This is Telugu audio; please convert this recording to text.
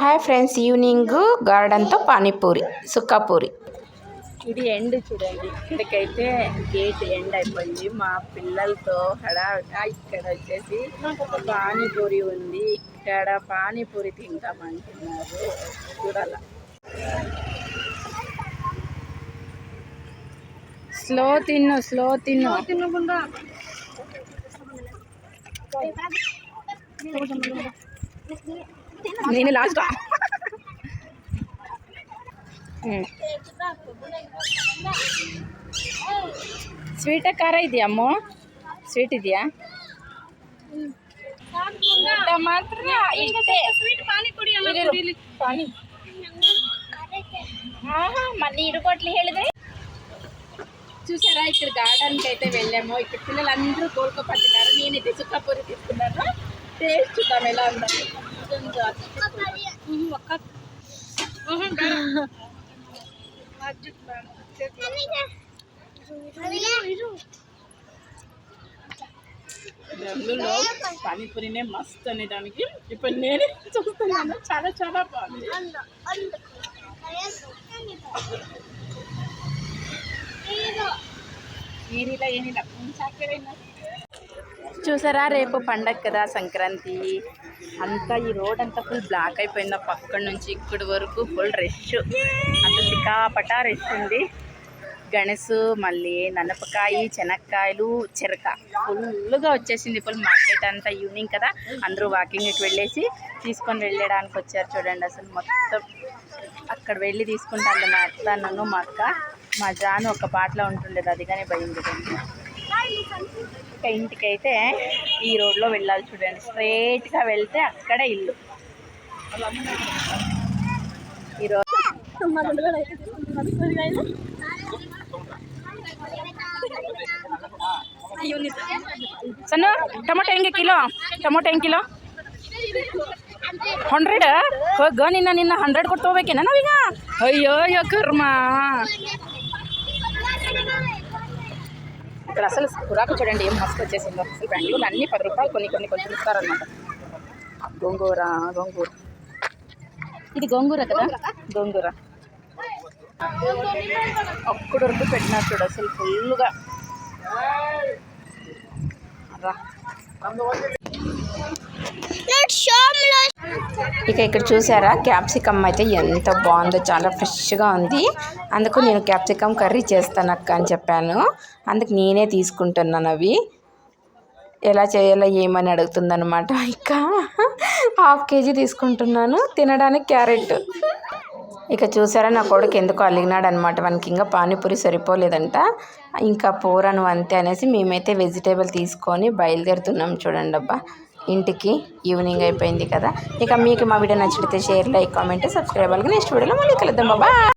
హాయ్ ఫ్రెండ్స్ ఈవినింగ్ గార్డెన్తో పానీపూరి సుక్కాపూరి. ఇది ఎండ్ చూడండి. ఇక్కడికైతే గేట్ ఎండ్ అయిపోయింది. మా పిల్లలతో హడావిడా ఇక్కడ వచ్చేసి పానీపూరి ఉంది. ఇక్కడ పానీపూరి తింటామంటున్నారు. చూడాల. స్లో తిన్ను స్లో తిన్ను. తినకుండా నేను లాస్ట్ ಸ್ವೀಟ ಖಾರ ಇದೆಯಾ ಅಮ್ಮ ಸ್ವೀಟ್ ಇದೆಯಾ ಊಟ ಮಾತ್ರ ಇಷ್ಟೇ ಇರು. ಪಾನಿ మళ్ళీ ఇరుకోట్లు ಹೇಳಿದ್ರೆ చూసారా ఇక్కడ గార్డెన్కి అయితే వెళ్ళాము ఇక్కడ పిల్లలందరూ కోలుకో పట్టినారు నేనైతే చుక్కపూరి తీసుకున్నాను టేస్ట్ చూద్దాం ఎలా ఉందని ఒక్క అందులో పానీపూరినే మస్తు అనే దానికి ఇప్పుడు నేనే చూస్తున్నాను చాలా చాలా బాగుంది ఏరిలా ఏనిలా చూసారా రేపు పండగ కదా సంక్రాంతి. అంతా ఈ రోడ్ అంతా ఫుల్ బ్లాక్ అయిపోయింది. ఆ పక్క నుంచి ఇక్కడి వరకు ఫుల్ రష్ అంత సికాపట రష్ ఉంది. గణసు మళ్ళీ ననపకాయ శనక్కాయలు చెరక. ఫుల్గా వచ్చేసింది ఫుల్ మార్కెట్ అంతా ఈవినింగ్ కదా. అందరూ వాకింగ్కి వెళ్ళేసి తీసుకొని వెళ్ళడానికి వచ్చారు చూడండి. అసలు మొత్తం అక్కడ వెళ్ళి తీసుకుంటాను మా అత్త నన్ను మా అక్క మా జాను ఒక పాటలో ఉంటుండేది. అది కానీ భయం కదండి ఇంకా ఇంటికైతే ఈ రోడ్లో వెళ్ళాలి చూడండి స్ట్రైట్గా వెళ్తే అక్కడే ఇల్లు ఈ రోడ్ ಸಣ್ಣ ಟೊಮೊಟೊ ಹೆಂಗೆ ಕಿಲೋ ಟೊಮೊಟೊ ಹೆಂಗೆ ಕಿಲೋ ಹಂಡ್ರೆಡ್ ಹೋಗ ನಿನ್ನ ನಿನ್ನ ಹಂಡ್ರೆಡ್ ಕೊಟ್ಟು ಹೋಗ್ಬೇಕೇನ ನಾವೀಗ ಅಯ್ಯೋ ಅಯ್ಯೋ ಕರ್ಮ ఇక్కడ అసలు కురాకు చూడండి ఏం మస్తు వచ్చేసిందో. అసలు బెంగళూరు అన్ని పది రూపాయలు కొన్ని కొన్ని కొంచెం ఇస్తారనమాట గోంగూర గోంగూర. ఇది గోంగూర కదా? గోంగూర అప్పుడు వరకు పెట్టినారు చూడు అసలు ఫుల్గా రా. ఇక ఇక్కడ చూసారా? క్యాప్సికమ్ అయితే ఎంత బాగుందో చాలా ఫ్రెష్గా ఉంది. అందుకు నేను క్యాప్సికమ్ కర్రీ చేస్తాను అక్క అని చెప్పాను. అందుకు నేనే తీసుకుంటున్నాను అవి. ఎలా చేయాలో ఏమని అడుగుతుందనమాట ఇక హాఫ్ కేజీ తీసుకుంటున్నాను. తినడానికి క్యారెట్. ఇక చూసారా నా కొడుకు ఎందుకు అలిగినాడు అనమాట మనకి ఇంకా పానీపూరి సరిపోలేదంట. ఇంకా పోరాను అంతే అనేసి మేమైతే వెజిటేబుల్ తీసుకొని బయలుదేరుతున్నాం. చూడండి అబ్బా ఇంటికి ఈవినింగ్ అయిపోయింది కదా. ఇక మీకు మా వీడియో నచ్చితే షేర్ లైక్ కామెంట్ సబ్స్క్రైబ్ అలాగే నెక్స్ట్ వీడియోలో మళ్ళీ కలుద్దాం. బాబా